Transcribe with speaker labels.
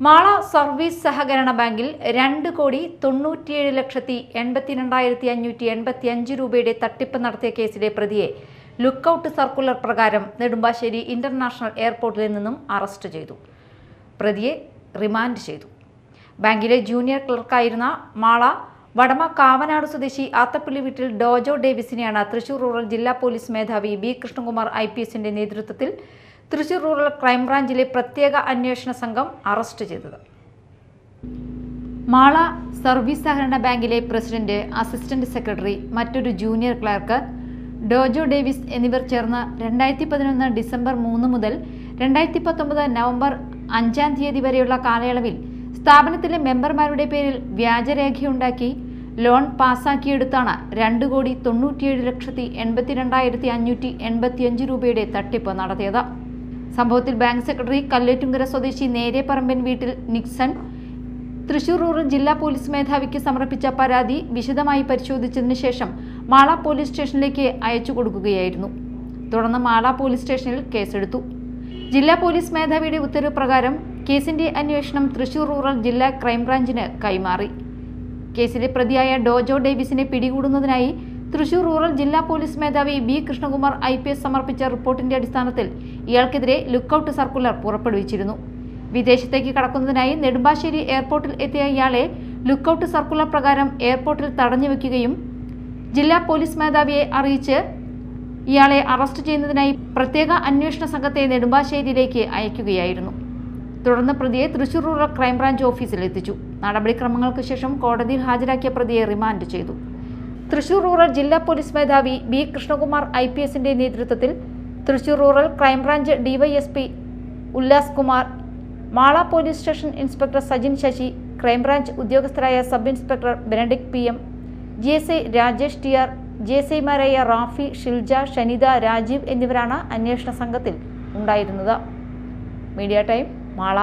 Speaker 1: Mala service സഹകരണ ബാങ്കിൽ രണ്ട് കോടി തൊണ്ണൂറ്റിയേഴ് ലക്ഷത്തി എൺപത്തിരണ്ടായിരത്തി അഞ്ഞൂറ്റി എൺപത്തി അഞ്ച് രൂപയുടെ തട്ടിപ്പ് നടത്തിയ കേസിലെ പ്രതിയെ ലുക്കൌട്ട് സർക്കുലർ പ്രകാരം നെടുമ്പാശ്ശേരി ഇന്റർനാഷണൽ എയർപോർട്ടിൽ നിന്നും അറസ്റ്റ് ചെയ്തു. പ്രതിയെ റിമാൻഡ് ചെയ്തു. ബാങ്കിലെ ജൂനിയർ ക്ലർക്കായിരുന്ന മാള വടമ കാവനാട് സ്വദേശി ആത്തപ്പള്ളി വീട്ടിൽ ഡോജോ ഡേവിസിനെയാണ് തൃശൂർ റൂറൽ ജില്ലാ പോലീസ് മേധാവി ബി കൃഷ്ണകുമാർ ഐ നേതൃത്വത്തിൽ തൃശൂർ റൂറൽ ക്രൈംബ്രാഞ്ചിലെ പ്രത്യേക അന്വേഷണ സംഘം അറസ്റ്റ് ചെയ്തത്. മാള സർവീസ് സഹകരണ ബാങ്കിലെ പ്രസിഡന്റ് അസിസ്റ്റന്റ് സെക്രട്ടറി മറ്റൊരു ജൂനിയർ ക്ലർക്ക് ഡോജോ ഡേവിസ് എന്നിവർ ചേർന്ന് രണ്ടായിരത്തി പതിനൊന്ന് ഡിസംബർ മൂന്ന് മുതൽ രണ്ടായിരത്തി പത്തൊമ്പത് നവംബർ അഞ്ചാം തീയതി വരെയുള്ള കാലയളവിൽ സ്ഥാപനത്തിലെ മെമ്പർമാരുടെ പേരിൽ വ്യാജരേഖയുണ്ടാക്കി ലോൺ പാസാക്കിയെടുത്താണ് രണ്ട് കോടി തൊണ്ണൂറ്റിയേഴ് ലക്ഷത്തി എൺപത്തിരണ്ടായിരത്തി അഞ്ഞൂറ്റി എൺപത്തിയഞ്ച് രൂപയുടെ തട്ടിപ്പ് നടത്തിയത്. സംഭവത്തിൽ ബാങ്ക് സെക്രട്ടറി കല്ലേറ്റുങ്കര സ്വദേശി നേരെപ്പറമ്പൻ വീട്ടിൽ നിക്സൺ തൃശൂർ റൂറൽ ജില്ലാ പോലീസ് മേധാവിക്ക് സമർപ്പിച്ച പരാതി വിശദമായി പരിശോധിച്ചതിന് ശേഷം മാള പോലീസ് സ്റ്റേഷനിലേക്ക് അയച്ചു കൊടുക്കുകയായിരുന്നു. തുടർന്ന് മാള പോലീസ് സ്റ്റേഷനിൽ കേസെടുത്തു. ജില്ലാ പോലീസ് മേധാവിയുടെ ഉത്തരവ് പ്രകാരം കേസിന്റെ അന്വേഷണം തൃശൂർ റൂറൽ ജില്ലാ ക്രൈംബ്രാഞ്ചിന് കൈമാറി. കേസിലെ പ്രതിയായ ഡോജോ ഡേവിസിനെ പിടികൂടുന്നതിനായി തൃശൂർ റൂറൽ ജില്ലാ പോലീസ് മേധാവി B Krishnakumar I P S സമർപ്പിച്ച റിപ്പോർട്ടിന്റെ അടിസ്ഥാനത്തിൽ ഇയാൾക്കെതിരെ ലുക്കൌട്ട് സർക്കുലർ പുറപ്പെടുവിച്ചിരുന്നു. വിദേശത്തേക്ക് കടക്കുന്നതിനായി നെടുമ്പാശ്ശേരി എയർപോർട്ടിൽ എത്തിയ ഇയാളെ ലുക്കൌട്ട് സർക്കുലർ പ്രകാരം എയർപോർട്ടിൽ തടഞ്ഞു വെക്കുകയും ജില്ലാ പോലീസ് മേധാവിയെ അറിയിച്ച് ഇയാളെ അറസ്റ്റ് ചെയ്യുന്നതിനായി പ്രത്യേക അന്വേഷണ സംഘത്തെ നെടുമ്പാശ്ശേരിയിലേക്ക് അയക്കുകയായിരുന്നു. തുടർന്ന് പ്രതിയെ തൃശൂർ റൂറൽ ക്രൈംബ്രാഞ്ച് ഓഫീസിൽ എത്തിച്ചു. നടപടിക്രമങ്ങൾക്ക് ശേഷം കോടതിയിൽ ഹാജരാക്കിയ പ്രതിയെ റിമാൻഡ് ചെയ്തു. തൃശൂർ റൂറൽ ജില്ലാ പോലീസ് മേധാവി ബി കൃഷ്ണകുമാർ ഐ പി എസിന്റെ നേതൃത്വത്തിൽ Thrissur rural crime branch DYSP Ullas Kumar Mala police station inspector Sajin Sasi crime branch ഉദ്യോഗസ്ഥരായ sub inspector Benedict P M G S I Rajesh T R G S ഐമാരായ റാഫി ഷിൽജ ഷനിത രാജീവ് എന്നിവരാണ് അന്വേഷണ സംഘത്തിൽ ഉണ്ടായിരുന്നത്. Media time Mala.